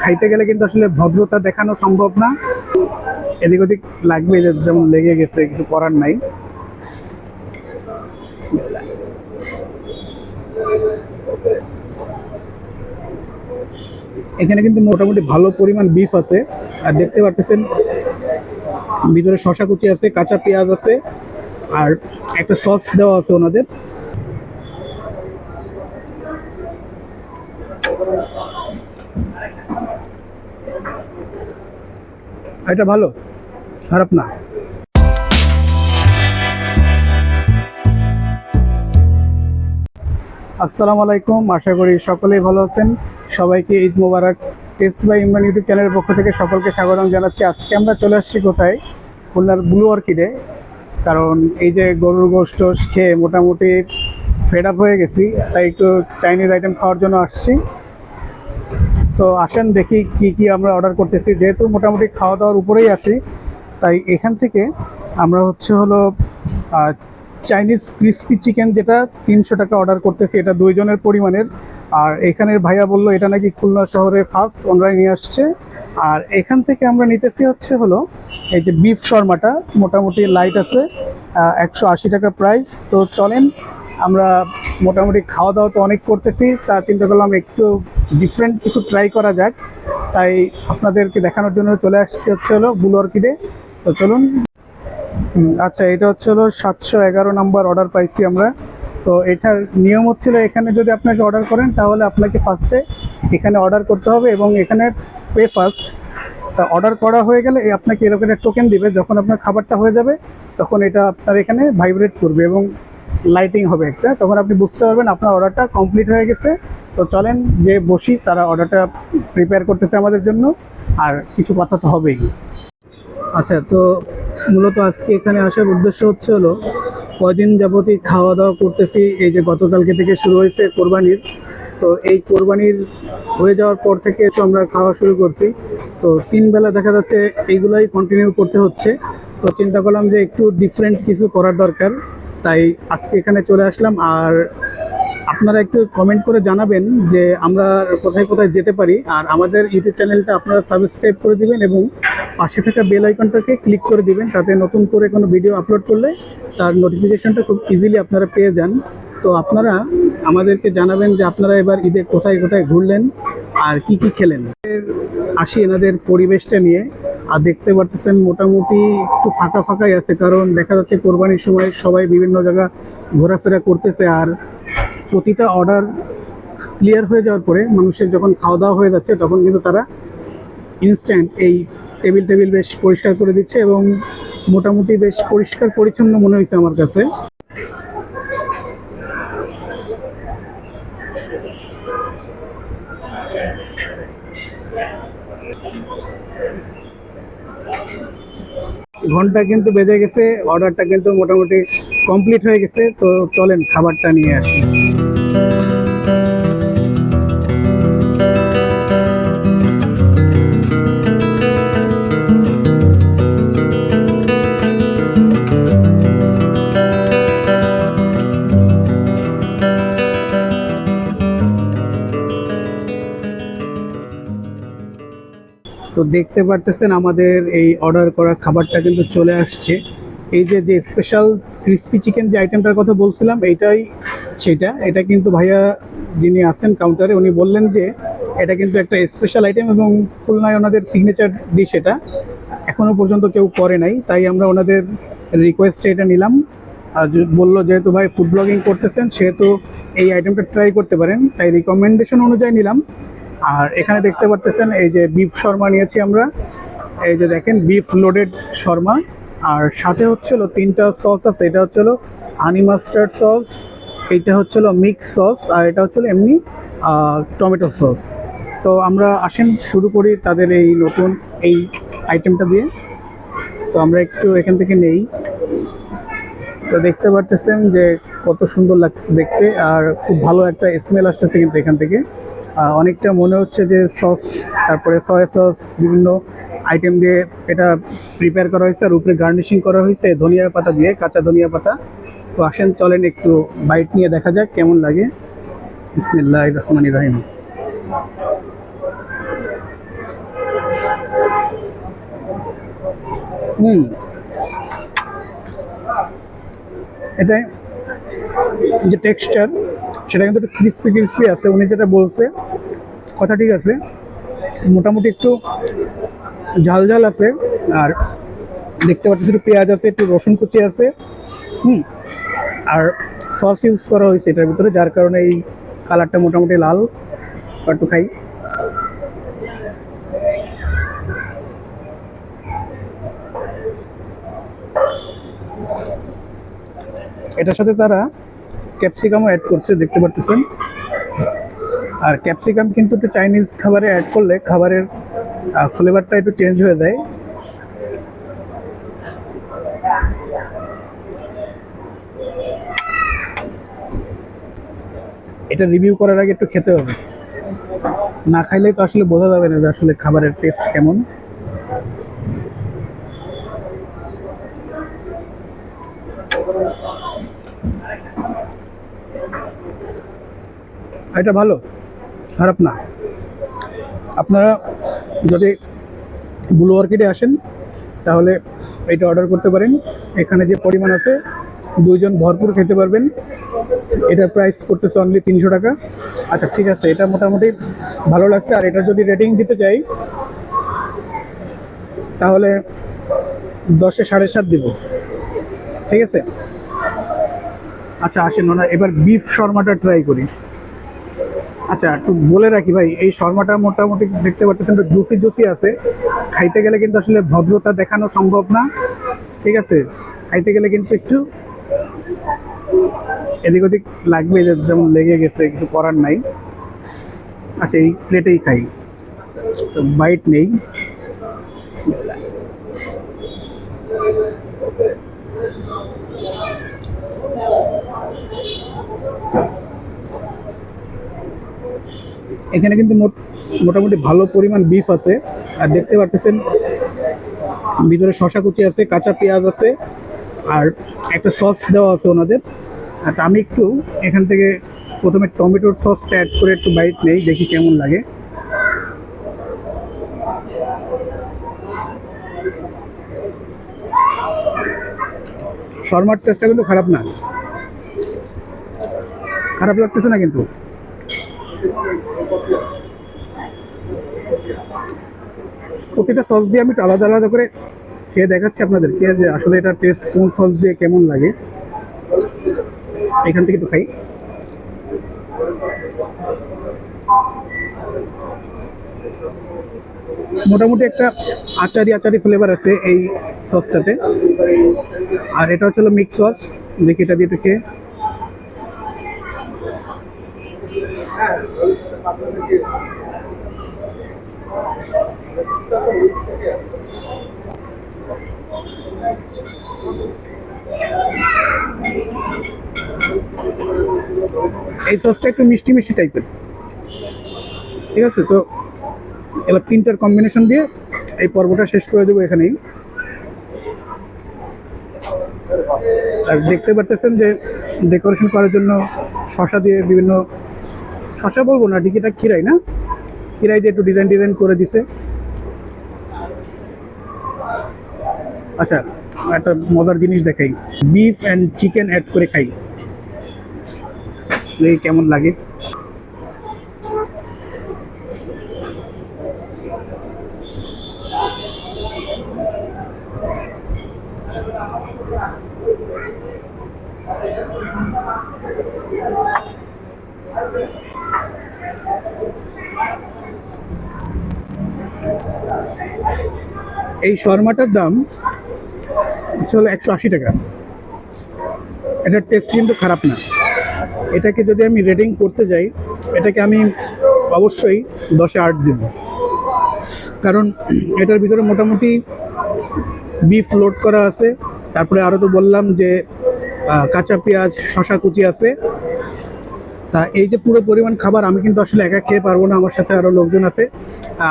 খাইতে গেলে কিন্তু আসলে ভদ্রতা দেখানো সম্ভব না। এদিক ওদিক লাগবে যেমন লেগে গেছে, কিছু করার নাই। এখানে কিন্তু মোটামুটি ভালো পরিমাণ বিফ আছে। আর দেখতে পারতেছেন, ভিতরে শশা কুচি আছে, কাঁচা পেঁয়াজ আছে, আর একটা সস দেওয়া আছে ওনাদের। এটা ভালো? খারাপ না। আসসালামু আলাইকুম, আশা করি সকলেই ভালো আছেন। সবাইকে Eid Mubarak. Test by Imran YouTube চ্যানেলের পক্ষ থেকে সকলকে স্বাগতম জানাচ্ছি। আজকে আমরা চলে আসছি কোথায়? খুলনার ব্লু অর্কিডে। কারণ এই যে গরুর গোষ্ঠ খেয়ে মোটামুটি ফেড আপ হয়ে গেছি, তাই একটু চাইনিজ আইটেম খাওয়ার জন্য আসছি। তো আসেন দেখি কি কি আমরা অর্ডার করতেছি। যেহেতু মোটামুটি খাওয়া দাওয়ার উপরেই আছি, তাই এখান থেকে আমরা হচ্ছে হলো চাইনিজ ক্রিস্পি চিকেন যেটা তিনশো টাকা অর্ডার করতেছি, এটা দুইজনের পরিমাণের। আর এখানের ভাইয়া বলল, এটা নাকি খুলনা শহরে ফার্স্ট ওনরাই নিয়ে আসছে। আর এখান থেকে আমরা নিতেছি হচ্ছে হলো, এই যে বিফ শর্মাটা, মোটামুটি লাইট আছে একশো আশি টাকা প্রাইস তো চলেন, আমরা মোটামুটি খাওয়া দাওয়া তো অনেক করতেছি, তা চিন্তা করলাম একটু ডিফারেন্ট কিছু ট্রাই করা যাক। তাই আপনাদেরকে দেখানোর জন্য চলে আসছি হচ্ছে হলো বুল অর্কিডে তো চলুন। আচ্ছা এটা হচ্ছে হলো সাতশো এগারো নাম্বার অর্ডার পাইছি আমরা। তো এটার নিয়ম হচ্ছিল এখানে যদি আপনাকে অর্ডার করেন, তাহলে আপনাকে ফার্স্টে এখানে অর্ডার করতে হবে এবং এখানে পে ফার্স্ট তা অর্ডার করা হয়ে গেলে আপনাকে এরকম একটা টোকেন দিবে, যখন আপনার খাবারটা হয়ে যাবে, তখন এটা আপনার এখানে ভাইব্রেট করবে এবং লাইটিং হবে একটা, তখন আপনি বুঝতে পারবেন আপনার অর্ডারটা কমপ্লিট হয়ে গেছে। তো চলেন যে বসি, তারা অর্ডারটা প্রিপেয়ার করতেছে আমাদের জন্য, আর কিছু কথা তো হবেই। আচ্ছা তো মূলত আজকে এখানে আসার উদ্দেশ্য হচ্ছে হলো, কয়দিন যাবতই খাওয়া দাওয়া করতেছি, এই যে গতকালকে থেকে শুরু হয়েছে কোরবানির। তো এই কোরবানির হয়ে যাওয়ার পর থেকে তো আমরা খাওয়া শুরু করছি। তো তিন বেলা দেখা যাচ্ছে এইগুলাই কন্টিনিউ করতে হচ্ছে। তো চিন্তা করলাম যে একটু ডিফারেন্ট কিছু করার দরকার। তাই আজকে এখানে চলে আসলাম। আর আপনারা একটু কমেন্ট করে জানাবেন যে আমরা কোথায় কোথায় যেতে পারি। আর আমাদের ইউটিউব চ্যানেলটা আপনারা সাবস্ক্রাইব করে দিবেন এবং পাশে থাকা বেল আইকনটাকে ক্লিক করে দিবেন। তাতে নতুন করে কোনো ভিডিও আপলোড করলে তার নোটিফিকেশনটা খুব ইজিলি আপনারা পেয়ে যান। তো আপনারা আমাদেরকে জানাবেন যে আপনারা এবার ঈদে কোথায় কোথায় ঘুরলেন আর কি কি খেলেন। আসি এনাদের পরিবেশটা নিয়ে। আর দেখতে পারতেছেন মোটামুটি একটু ফাঁকা ফাঁকাই আছে, কারণ দেখা যাচ্ছে কোরবানির সময় সবাই বিভিন্ন জায়গা ঘোরাফেরা করতেছে আর প্রতিটা অর্ডার ক্লিয়ার হয়ে যাওয়ার পরে মানুষের যখন খাওয়া দাওয়া হয়ে যাচ্ছে, তখন কিন্তু তারা ইনস্ট্যান্ট এই টেবিল টেবিল বেশ পরিষ্কার করে দিচ্ছে এবং মোটামুটি বেশ পরিষ্কার পরিচ্ছন্ন মনে হয়েছে আমার কাছে। ঘণ্টা কিন্তু বেজে গেছে অর্ডারটা কিন্তু মোটামুটি কমপ্লিট হয়ে গেছে, তো চলেন খাবারটা নিয়ে আসি। দেখতে পারতেছেন আমাদের এই অর্ডার করা খাবারটা কিন্তু চলে আসছে। এই যে যে স্পেশাল ক্রিস্পি চিকেন যে আইটেমটার কথা বলছিলাম, এইটাই সেটা। এটা কিন্তু ভাইয়া যিনি আছেন কাউন্টারে উনি বললেন যে, এটা কিন্তু একটা স্পেশাল আইটেম এবং খুলনায় ওনাদের সিগনেচার ডিশ এটা। এখনও পর্যন্ত কেউ করে নাই, তাই আমরা ওনাদের রিকোয়েস্টে এটা নিলাম। আর বলল যেহেতু ভাই ফুড ব্লগিং করতেছেন, সেহেতু এই আইটেমটা ট্রাই করতে পারেন, তাই রিকমেন্ডেশন অনুযায়ী নিলাম। আর এখানে দেখতে পারতেছেন এই যে বিফ শর্মা নিয়েছি আমরা। এই যে দেখেন, বিফ লোডেড শর্মা। আর সাথে হচ্ছে হলো তিনটা সস আছে। এটা হচ্ছে হলো হানি মাস্টার্ড সস এইটা হচ্ছে হলো মিক্স সস আর এটা হচ্ছে হলো এমনি টমেটো সস তো আমরা আসেন, শুরু করি তাদের এই নতুন এই আইটেমটা দিয়ে। তো আমরা একটু এখান থেকে নেই। তো দেখতে পারতেছেন যে কত সুন্দর লাগছে দেখতে, আর খুব ভালো একটা স্মেল আসতেছে কিন্তু এখান থেকে। অনেকটা মনে হচ্ছে যে সস তারপরে সয়া সস বিভিন্ন আইটেম দিয়ে এটা প্রিপেয়ার করা হয়েছে, আর উপরে গার্নিশিং করা হয়েছে ধনিয়া পাতা দিয়ে, কাঁচা ধনিয়া পাতা। তো আসেন, চলেন একটু বাইট নিয়ে দেখা যাক কেমন লাগে। ইসমিল্লাহ রহমান ইব্রাহিম হুম। এটাই যে টেক্সচার সেটা কিন্তু একটু ক্রিস্পি ক্রিস্পি আছে। উনি যেটা বলছে, কথা ঠিক আছে, মোটামুটি একটু ঝাল ঝাল আছে, আর দেখতে পাচ্ছি একটু পেঁয়াজ আছে, একটু রসুন কুচি আছে, হুম, আর সস ইউজ করা হয়েছে এটার ভিতরে, যার কারণে এই কালারটা মোটামুটি লাল, একটু খাই। এটার সাথে তারা ক্যাপসিকামও অ্যাড করছে, দেখতে পাচ্ছেন আর ক্যাপসিকাম কিন্তু একটু চাইনিজ খাবারে অ্যাড করলে খাবারের ফ্লেভারটা একটু চেঞ্জ হয়ে যায়। এটা রিভিউ করার আগে একটু খেতে হবে। না খাইলে তো আসলে বোঝা যাবে না যে আসলে খাবারের টেস্ট কেমন। এটা ভালো, খারাপ না। আপনারা যদি ব্লু অর্কিডে আসেন, তাহলে এটা অর্ডার করতে পারেন। এখানে যে পরিমাণ আছে, দুইজন ভরপুর খেতে পারবেন। এটার প্রাইস করতেছে অনলি তিনশো টাকা। আচ্ছা ঠিক আছে, এটা মোটামুটি ভালো লাগছে। আর এটা যদি রেটিং দিতে চাই, তাহলে দশে সাড়ে সাত দিব। ঠিক আছে? আচ্ছা আসেন না এবার বিফ শর্মাটা ট্রাই করি। আচ্ছা একটু বলে রাখি ভাই, এই শর্মাটা মোটামুটি দেখতে পাচ্ছেন একটু জুসি জুসি আছে। খাইতে গেলে কিন্তু আসলে ভদ্রতা দেখানো সম্ভব না, ঠিক আছে? খাইতে গেলে কিন্তু একটু এদিক ওদিক লাগবে যেমন লেগে গেছে, কিছু করার নাই। আচ্ছা এই প্লেটেই খাই। বাইট নেই। এখানে কিন্তু মোট- মোটামুটি ভালো পরিমাণ বিফ আছে। আর দেখতে পাচ্ছেন ভিতরে শশা কুচি আছে, কাঁচা পেঁয়াজ আছে, আর একটা সস দেওয়া আছে ওনাদের। আর আমি একটু এখান থেকে প্রথমে টমেটোর সসটা অ্যাড করে একটু বাইট নেই, দেখি কেমন লাগে। শর্মার টেস্টটা কিন্তু খারাপ না। খারাপ লাগতেছে না কিন্তু। প্রতিটা সস দিয়ে আমি আলাদা আলাদা করে খেয়ে দেখাচ্ছি আপনাদেরকে যে আসলে এটা টেস্ট কোন সস দিয়ে কেমন লাগে। এখান থেকে একটু খাই। মোটামুটি একটা আচারি আচারি ফ্লেভার আছে এই সসটাতে আর এটা হচ্ছে মিক্স সস দেখি এটা দিয়ে খেয়ে। এই সসটা একটু মিষ্টি মিষ্টি টাইপের ঠিক আছে? তো এবার তিনটার কম্বিনেশন দিয়ে এই পর্বটা শেষ করে দেবো এখানেই। আর দেখতে পারতেছেন যে ডেকোরেশন করার জন্য শশা দিয়ে বিভিন্ন শশা বলব না, ডিকিটা কিরাই না? কিরাই দিয়ে একটু ডিজাইন ডিজাইন করে দিছে। আচ্ছা একটা মজার জিনিস দেখাই। বিফ অ্যান্ড চিকেন অ্যাড করে খাই। কেমন লাগে? এই শর্মাটার দাম হলো একশো আশি টাকা। এটার টেস্ট কিন্তু খারাপ না। এটাকে যদি আমি রেটিং করতে যাই, এটাকে আমি অবশ্যই দশে আট দেব। কারণ এটার ভিতরে মোটামুটি বিফ লোড করা আছে। তারপরে আরও তো বললাম যে কাঁচা পেঁয়াজ শশা কুচি আছে। তা এই যে পুরো পরিমাণ খাবার আমি কিন্তু আসলে একা খেয়ে পারব না, আমার সাথে আরও লোকজন আছে।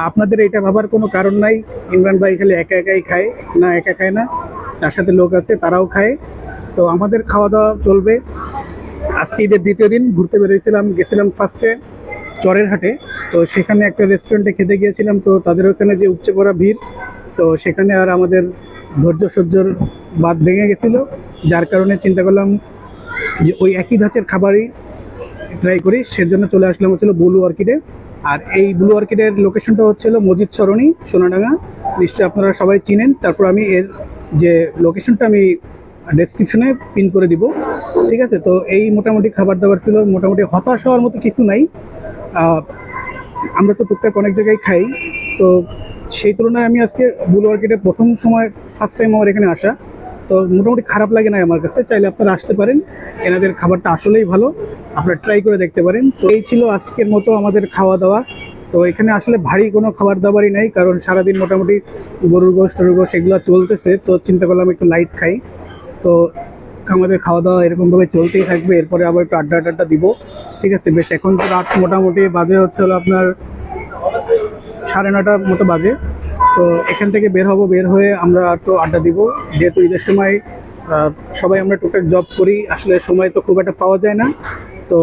আপনাদের এটা ভাবার কোনো কারণ নাই। ইমরান ভাই খালি একা একাই খায়, না একা খায় না, তার সাথে লোক আছে, তারাও খায়। তো আমাদের খাওয়া দাওয়া চলবে। আজকে ঈদের দ্বিতীয় দিন, ঘুরতে বেরিয়েছিলাম, গেছিলাম ফার্স্টে চরের হাটে। তো সেখানে একটা রেস্টুরেন্টে খেতে গিয়েছিলাম, তো তাদের ওখানে যে উপচে পড়া ভিড়, তো সেখানে আর আমাদের ধৈর্য সহ্যর বাদ ভেঙে গেছিল। যার কারণে চিন্তা করলাম যে ওই একই ধাঁচের খাবারই ট্রাই করি। সেজন্য চলে আসলাম হচ্ছিল ব্লু অর্কিডে আর এই ব্লু অর্কিডের লোকেশনটা হচ্ছিল মজিদ সরণি, সোনাডাঙ্গা। নিশ্চয়ই আপনারা সবাই চিনেন। তারপর আমি এর যে লোকেশনটা আমি ডেসক্রিপশনে পিন করে দিব। ঠিক আছে? তো এই মোটামুটি খাবার দাবার ছিল। মোটামুটি হতাশ হওয়ার মতো কিছু নাই। আমরা তো টুকটাক অনেক জায়গায় খাই। তো সেই তুলনায় আমি আজকে ব্লু মার্কেটে প্রথম সময় ফার্স্ট টাইম আমার এখানে আসা। তো মোটামুটি খারাপ লাগে না আমার কাছে। চাইলে আপনারা আসতে পারেন। এনাদের খাবারটা আসলেই ভালো। আপনারা ট্রাই করে দেখতে পারেন। তো এই ছিল আজকের মতো আমাদের খাওয়া দাওয়া তো এখানে আসলে ভারী কোনো খাবার দাবারই নেই, কারণ সারাদিন মোটামুটি গরুর গোশ, টরুর গোশ এগুলো চলতেছে, তো চিন্তা করলাম একটু লাইট খাই। তো আমাদের খাওয়া দাওয়া এরকমভাবে চলতেই থাকবে, এরপরে আবার একটু আড্ডা আড্ডা দিব। ঠিক আছে, বেশ, এখন তো রাত মোটামুটি বাজে হচ্ছে হলো আপনার সাড়ে নটার মতো বাজে। তো এখান থেকে বের হব, বের হয়ে আমরা একটু আড্ডা দিব। যেহেতু ঈদের সময় সবাই আমরা টুকটাক জব করি, আসলে সময় তো খুব একটা পাওয়া যায় না। তো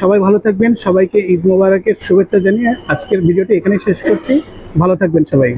সবাই ভালো থাকবেন, সবাইকে ঈদ মোবারকের শুভেচ্ছা জানিয়ে আজকের ভিডিওটি এখানেই শেষ করছি। ভালো থাকবেন সবাই।